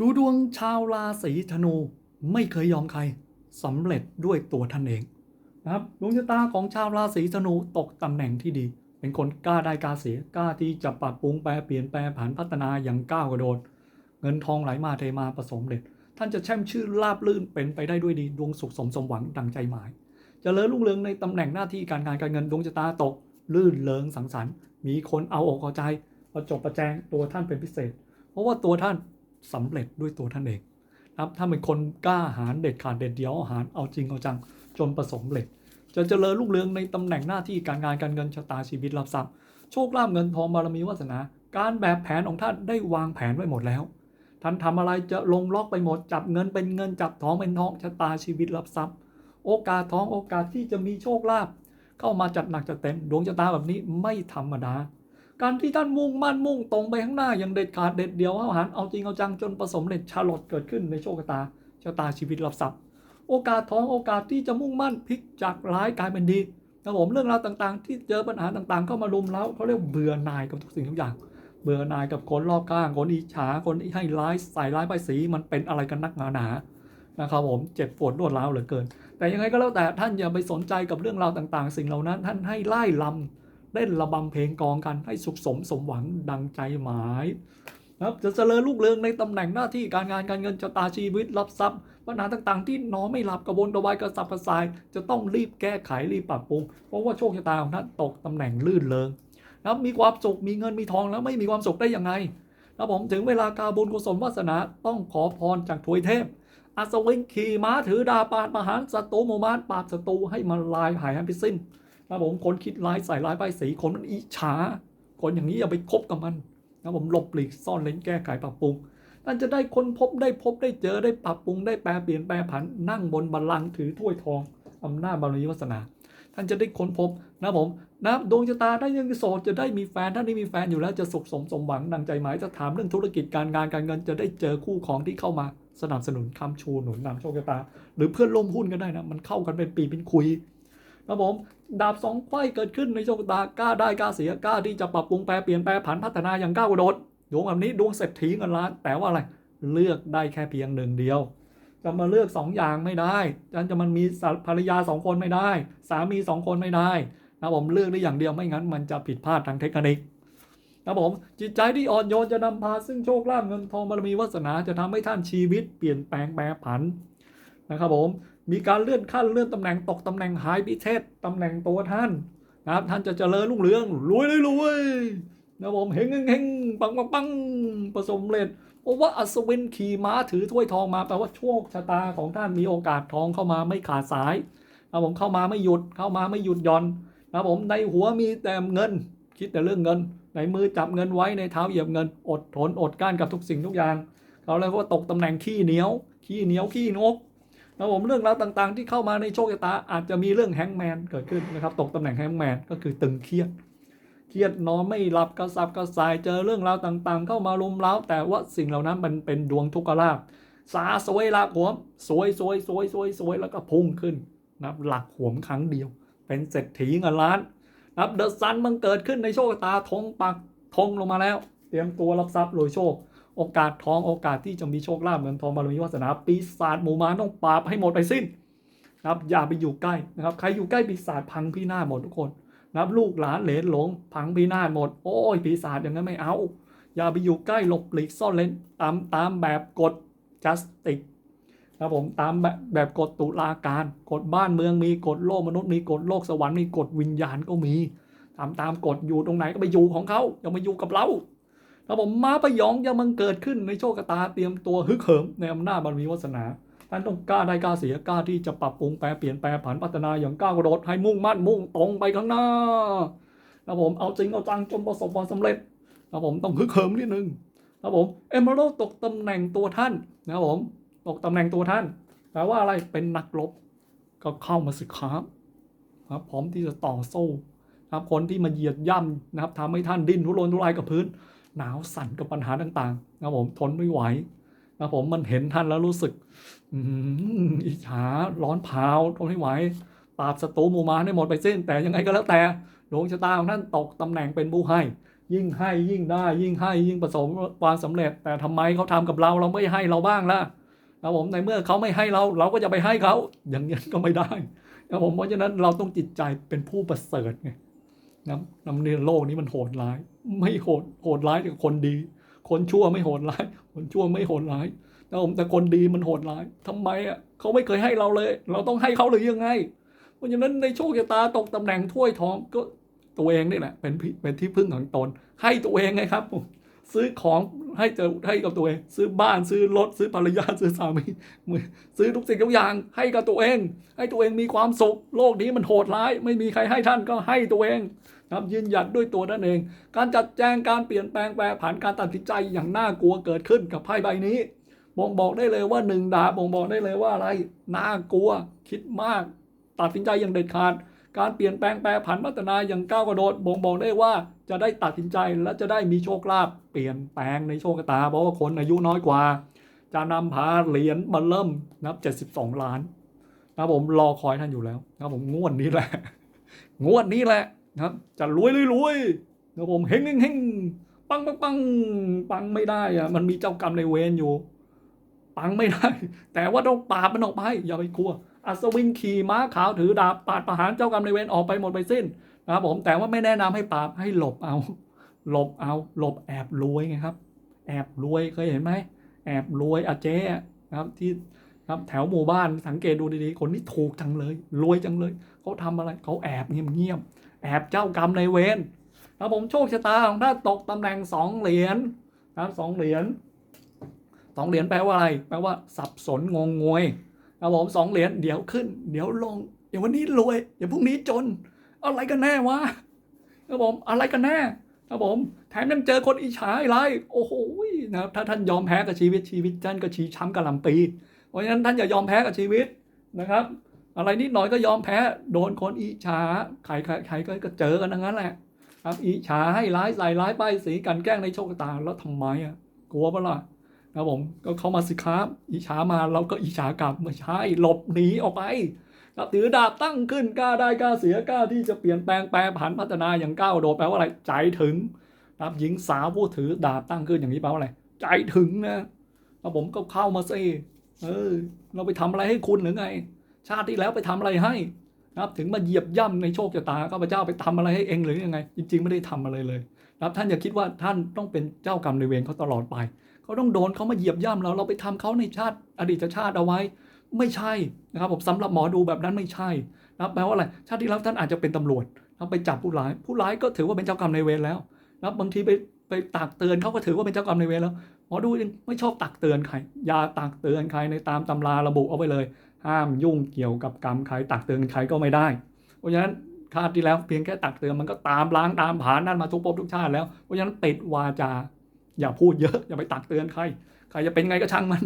ดูดวงชาวราศีธนูไม่เคยยอมใครสำเร็จด้วยตัวท่านเองนะครับดวงชะตาของชาวราศีธนูตกตำแหน่งที่ดี เป็นคนกล้าได้กล้าเสียกล้าที่จะปรับปรุงแปลเปลี่ยนแปลผันพัฒนาอย่างก้าวกระโดด เงินทองไหลมาเทมาผสมเด็ด ท่านจะแช่มชื่อราบลื่นเป็นไปได้ด้วยดีดวงสุขสมสมหวังดังใจหมายเจะเลิศรุ่งเรืองในตำแหน่งหน้าที่การงานการเงินดวงชะตาตก ลื่นเลิงสังสรรค์ มีคนเอาอกเอาใจประจบประแจงตัวท่านเป็นพิเศษ เพราะว่าตัวท่าน สำเร็จด้วยตัวท่านเองนะครับถ้าเป็นคนกล้าหาญเด็ดขาดเด็ดเดียวอาหารเอาจริงเอาจังจนประสบเร็จ จะเจริญรุ่งเรืองในตำแหน่งหน้าที่การงานการเงินชะตาชีวิตรับทรัพย์โชคลาภเงินทองบารมีวาสนา การแบบแผนของท่านได้วางแผนไว้หมดแล้ว ท่านทำอะไรจะลงล็อกไปหมด จับเงินเป็นเงินจับทองเป็นทองชะตาชีวิตรับทรัพย์ โอกาสทองโอกาสที่จะมีโชคลาภเข้ามาจัดหนักจัดเต็มดวงชะตาแบบนี้ไม่ธรรมดา การที่ท่านมุ่งมั่นมุ่งตรงไปข้างหน้าอย่างเด็ดขาดเด็ดเดียวเอาหารเอาจริงเอาจังจนประสมเร็จชาลอตเกิดขึ้นในโชคชะตาชะตาชีวิตรับทรัพย์ โอกาสท้องโอกาสที่จะมุ่งมั่นพลิกจากร้ายกลายเป็นดีนะผมเรื่องราวต่างๆ ที่เจอปัญหาต่างๆ เข้ามารุมแล้วเขาเรียกเบื่อหน่ายกับทุกสิ่งทุกอย่าง เบื่อหน่ายกับคนรอบข้างคนอิจฉาคนที่ให้ร้ายใส่ร้ายป้ายสีมันเป็นอะไรกันนักหนาหนานะครับผมเจ็บปวดรวดร้าวเหลือเกิน แต่ยังไงก็แล้วแต่ท่านอย่าไปสนใจกับเรื่องราวต่างๆ สิ่งเหล่านั้น ท่านให้ไล่ลำ เล่นระบำเพลงกองกันให้สุขสมสมหวังดังใจหมายนะครับจะเจริญลูกเรืองในตำแหน่งหน้าที่การงานการเงินชะตาชีวิตรับทรัพย์ปัญหาต่างๆ ที่นอนไม่หลับกระวนกระวายกระสับกระส่าย จะต้องรีบแก้ไขรีบปรับปรุงเพราะว่าโชคชะตาของท่านตกตำแหน่งลื่นเริงนะครับมีความสุขมีเงินมีทองแล้วไม่มีความสุขได้ยังไงนะผมถึงเวลากาบุญกุศลวาสนาต้องขอพรจากทวยเทพอัศวินขี่ม้าถือดาบปาดประหารศัตรูหมู่บ้านปราบศัตรูให้มันลายหายให้ไปสิ้น นะผมคนคิดร้ายใส่ร้ายป้ายสีคนมันอิจฉาคนอย่างนี้อย่าไปคบกับมันนะผมหลบหลีกซ่อนเล้นแก้ไขปรับปรุงท่านจะได้ค้นพบได้พบได้เจอได้ปรับปรุงได้แปลเปลี่ยนแปลผันนั่งบนบัลลังก์ถือถ้วยทองอำนาจบารมีวาสนา ท่านจะได้ค้นพบนะผมนะดวงชะตาได้ยังโสดจะได้มีแฟนท่านที่มีแฟนอยู่แล้วจะสุขสมสมหวังดังใจหมายจะถามเรื่องธุรกิจการงานการเงินจะได้เจอคู่ของที่เข้ามาสนับสนุนคำชูหนุนนำโชคชะตา หรือเพื่อนร่วมหุ้นก็ได้นะมันเข้ากันเป็นปีเป็นคุยนะผม ดาบสองไขว้เกิดขึ้นในโชคชะตากล้าได้กล้าเสียกล้าที่จะปรับปรุงแปลเปลี่ยนแปลผันพัฒนาอย่างก้าวกระโดดดวงแบบนี้ดวงเศรษฐีเงินล้านแต่ว่าอะไรเลือกได้แค่เพียงหนึ่งเดียวจะมาเลือกสองอย่างไม่ได้ฉันจะมันมีภรรยาสองคนไม่ได้ สามีสองคนไม่ได้นะผมเลือกได้อย่างเดียวไม่งั้นมันจะผิดพลาดทางเทคนิคนะผมจิตใจที่อ่อนโยนจะนำพาซึ่งโชคลาภเงินทองบารมีวาสนาจะทำให้ท่านชีวิตเปลี่ยนแปลงแปรผันนะครับผม มีการเลื่อนขั้นเลื่อนตำแหน่งตกตำแหน่งหายพิเศษตำแหน่งตัวท่านนะครับ ท่านจะเจริญรุ่งเรืองรวยเลยรวยนะผมเฮงเฮงเฮงปังปังปังประสบเร็จเพราะว่าอัศวินขี่ม้าถือถ้วยทองมาแปลว่าโชคชะตาของท่านมีโอกาสทองเข้ามาไม่ขาดสายนะผมเข้ามาไม่หยุดเข้ามาไม่หยุดย่อนนะผมในหัวมีแต่เงิน คิดแต่เรื่องเงิน ในมือจับเงินไว้ในเท้าเหยียบเงิน อดทนอดกลั้นกับทุกสิ่งทุกอย่างเขาเรียกว่าตกตำแหน่งขี้เหนียวขี้เหนียวขี้นก นะผมเรื่องราวต่างๆ ที่เข้ามาในโชคชะตา อาจจะมีเรื่องแฮงแมนเกิดขึ้นนะครับ ตกตำแหน่งแฮงแมนก็คือตึงเครียด เครียดนอนไม่หลับกระสับกระส่ายเจอเรื่องราวต่างๆ เข้ามารุมเร้าแต่ว่าสิ่งเหล่านั้นมันเป็นดวงทุกขลาภสาสวยละหัวมสวยสวยสวยสวยสวยแล้วก็พุ่งขึ้นนะหลักหัวมครั้งเดียว เป็นเศรษฐีเงินล้านนะเดอะซันมันเกิดขึ้นในโชคชะตาธงปักธงลงมาแล้ว เตรียมตัวรับทรัพย์รวยโชค โอกาสทองโอกาสที่จะมีโชคลาภเงินทองบารมีวาสนาปีศาจหมู่มาต้องปราบให้หมดไปสิ้นนะครับอย่าไปอยู่ใกล้นะครับ ใครอยู่ใกล้ปีศาจพังพินาหมดทุกคนนับลูกหลานเหลนหลงพังพินาหมด โอ้ยปีศาจอย่างนั้นไม่เอา อย่าไปอยู่ใกล้หลบหลีกซ่อนเลนตามตามแบบกฎ justice นะผมตามแบบแบบกฎตุลาการกฎบ้านเมืองมีกฎโลกมนุษย์มีกฎโลกสวรรค์มีกฎวิญญาณก็มี ตามตามกฎอยู่ตรงไหนก็ไปอยู่ของเขาอย่ามาอยู่กับเรา นะผมม้าพยองอย่ามันเกิดขึ้นในโชคชะตาเตรียมตัวฮึกเหิมในอำนาจบารมีวาสนาท่านต้องกล้าได้กล้าเสียกล้าที่จะปรับปรุงแปลเปลี่ยนแปลผันพัฒนาอย่างก้าวกระโดดให้มุ่งมั่นมุ่งตรงไปข้างหน้านะผมเอาจริงเอาจังจนประสบความสำเร็จนะผมต้องฮึกเหิมนิดนึงนะผมเอมเบรตกตำแหน่งตัวท่านนะผมตกตำแหน่งตัวท่านแปลว่าอะไรเป็นนักรบก็เข้ามาสิครับครับพร้อมที่จะต่อสู้นะครับคนที่มาเหยียดย่ำนะครับทำให้ท่านดิ้นทุรนทุรายกับพื้น หนาวสั่นกับปัญหาต่างๆนะผมทนไม่ไหวนะผมมันเห็นท่านแล้วรู้สึกอิจฉาร้อนเผาทนไม่ไหวปราบศัตรูมูมาให้หมดไปสิ้น แต่ยังไงก็แล้วแต่ดวงชะตาของท่านตกตำแหน่งเป็นผู้ให้ ยิ่งให้ยิ่งได้ ยิ่งให้ยิ่งประสบความสำเร็จ แต่ทำไมเขาทำกับเราเราไม่ให้เราบ้างล่ะครับผมในเมื่อเขาไม่ให้เราเราก็จะไปให้เขาอย่างนี้ก็ไม่ได้ครับผมเพราะฉะนั้นเราต้องจิตใจเป็นผู้ประเสริฐไง นะนำเรียนโลกนี้มันโหดร้าย ไม่โหดโหดร้ายแต่คนดี คนชั่วไม่โหดร้าย คนชั่วไม่โหดร้ายนะผมแต่คนดีมันโหดร้ายทำไมอะเขาไม่เคยให้เราเลย เราต้องให้เขาหรือยังไง เพราะฉะนั้นในโชคชะตาตกตำแหน่งถ้วยทองก็ตัวเองนี่แหละเป็นเป็นที่พึ่งของตน ให้ตัวเองไงครับผมซื้อของให้เจอให้กับตัวเอง ซื้อบ้านซื้อรถซื้อภรรยาซื้อสามีซื้อทุกสิ่งทุกอย่างให้กับตัวเอง ให้ตัวเองมีความสุข โลกนี้มันโหดร้าย ไม่มีใครให้ท่านก็ให้ตัวเอง นะครับยืนหยัดด้วยตัวนั่นเอง การจัดแจงการเปลี่ยนแปลงแปรผันการตัดสินใจอย่างน่ากลัวเกิดขึ้นกับไพ่ใบนี้บ่งบอกได้เลยว่าหนึ่งดาบบ่งบอกได้เลยว่าอะไรน่ากลัว คิดมาก ตัดสินใจอย่างเด็ดขาด การเปลี่ยนแปลงแปรผันพัฒนาอย่างก้าวกระโดดบ่งบอกได้ว่าจะได้ตัดสินใจและจะได้มีโชคลาภเปลี่ยนแปลงในโชคชะตาเพราะว่าคนอายุน้อยกว่า จะนำพาเหรียญมาเริ่มนับ 72 ล้านนะครับผมรอคอยท่านอยู่แล้วนะครับผมงวดนี้แหละ งวดนี้แหละ นะครับจะรวยรวยรวยนะผมเฮงเฮงเฮงปังปังปังปังไม่ได้อะมันมีเจ้ากรรมในเวรอยู่ ปังไม่ได้ แต่ว่าต้องปราบมันออกไปอย่าไปกลัวอัศวินขี่ม้าขาวถือดาบปาดประหารเจ้ากรรมในเวรออกไปหมดไปสิ้นนะครับผมแต่ว่าไม่แนะนำให้ปราบให้หลบเอา หลบเอา หลบแอบรวยไงครับ แอบรวยเคยเห็นไหมแอบรวยอาเจ๊นะครับที่ครับแถวหมู่บ้านสังเกตดูดีๆ คนนี้ถูกจังเลย รวยจังเลย เขาทำอะไรเขาแอบเงียบๆ แอบเจ้ากรรมในเวรนะครับผมโชคชะตาของท่านตกตำแหน่งสองเหรียญนะครับสองเหรียญสองเหรียญแปลว่าอะไรแปลว่าสับสนงงงวยครับผมสองเหรียญเดี๋ยวขึ้น เดี๋ยวลงเดี๋ยววันนี้รวยเดี๋ยวพรุ่งนี้จน อะไรกันแน่วะครับผมอะไรกันแน่ครับผมแถมยังเจอคนอิจฉาอีกไรโอ้โหนะครับถ้าท่านยอมแพ้กับชีวิตชีวิตท่านก็ชี้ช้ำกระหลำปี เพราะฉะนั้นท่านอย่ายอมแพ้กับชีวิตนะครับ อะไรนิดหน่อยก็ยอมแพ้โดนคนอิจฉาใครใครใครก็เจอกันทั้งนั้นแหละครับอิจฉาให้ร้ายใส่ร้ายป้ายสีกันแกล้งในโชคตาแล้วทำไมอะกลัวปะล่ะครับผมก็เข้ามาสิครับอิจฉามาเราก็อิจฉากลับไม่ใช่หลบหนีออกไปครับถือดาบตั้งขึ้นกล้าได้กล้าเสียกล้าที่จะเปลี่ยนแปลงแปรผันพัฒนาอย่างก้าวโดดแปลว่าอะไรใจถึงครับหญิงสาวผู้ถือดาบตั้งขึ้นอย่างนี้แปลว่าอะไรใจถึงนะครับผมก็เข้ามาสิเออเราไปทำอะไรให้คุณหรือไง ชาติที่แล้วไปทำอะไรให้นะครับถึงมาเหยียบย่ำในโชคชะตาข้าพเจ้าไปทำอะไรให้เองหรือยังไง จริง ๆ ไม่ได้ทำอะไรเลยนะครับท่านอย่าคิดว่าท่านต้องเป็นเจ้ากรรมในเวรเขาตลอดไปเขาต้องโดนเขามาเหยียบย่ำเราเราไปทำเขาในชาติอดีตชาติเอาไว้ ไม่ใช่นะครับผมสำหรับหมอดูแบบนั้นไม่ใช่นะครับแปลว่าอะไรชาติที่แล้วท่านอาจจะเป็นตำรวจนะไปจับผู้ร้าย ผู้ร้ายก็ถือว่าเป็นเจ้ากรรมในเวรแล้วนะบางทีไปไปตักเตือนเขาก็ถือว่าเป็นเจ้ากรรมในเวรแล้วหมอดูไม่ชอบตักเตือนใครอย่าตักเตือนใครในตามตำราระบุเอาไว้เลย ห้ามยุ่งเกี่ยวกับกรรมใครตักเตือนใครก็ไม่ได้ เพราะฉะนั้นชาติที่แล้วเพียงแค่ตักเตือนมันก็ตามล้างตามผานนั่นมาทุกภพทุกชาติแล้ว เพราะฉะนั้นปิดวาจา อย่าพูดเยอะอย่าไปตักเตือนใครใครจะเป็นไงก็ช่างมัน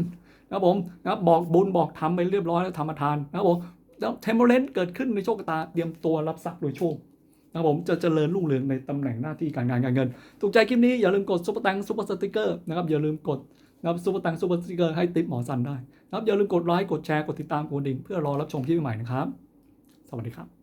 นะครับผมนะครับบอกบุญบอกทำไปเรียบร้อยแล้วธรรมทานนะครับผมแล้วเทมโพลนเกิดขึ้นในโชคชะตาเตรียมตัวรับทรัพย์โดยโชคนะครับผมจะเจริญรุ่งเรืองในตำแหน่งหน้าที่การงานการเงิน ถูกใจคลิปนี้อย่าลืมกดซุปเปอร์ตังซุปเปอร์สติกเกอร์นะครับอย่าลืมกดนะครับซุปเปอร์ตังซุปเปอร์สติกเกอร์ให้ติปหมอสันได้ นะครับอย่าลืมกดไลค์กดแชร์กดติดตามกดดิ่งเพื่อรอรับชมคลิปใหม่ๆนะครับ สวัสดีครับ